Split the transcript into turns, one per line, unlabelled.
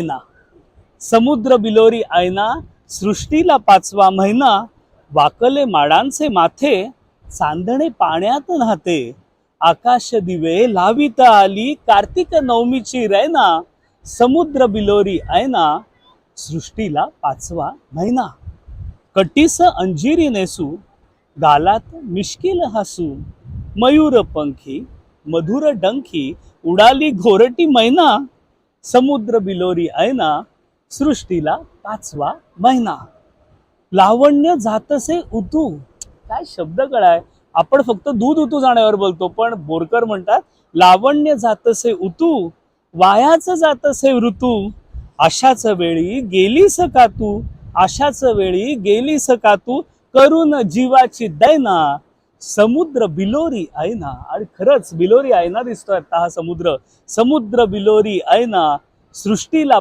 महिना. समुद्र बिलोरी आयना सृष्टीला पाचवा महिना. वाकले माडांचे माथे चांदणे पाण्यात न्हाते आकाश दिवे लाविता आली कार्तिक नवमीची रैना. समुद्र बिलोरी ऐना सृष्टीला पाचवा महिना. कटीस अंजिरी नेसू गालात मिश्किल हसू. मयूर पंखी मधुर डंखी उडाली घोरटी मैना. समुद्र बिलोरी ऐना सृष्टीला पाचवा महिना. लावण्य जातसे उतू. काय शब्द कळाय आपण फक्त दूध उतू जाण्यावर बोलतो पण बोरकर म्हणतात लावण्य जातसे उतू वायाच जातसे ऋतू. अशाच वेळी गेलीस का तू? अशाच वेळी गेलीस का तू? करून जीवाची दैना. समुद्र बिलोरी ऐना आणि खरंच बिलोरी ऐना दिसतोय आता हा समुद्र. समुद्र बिलोरी ऐना सृष्टीला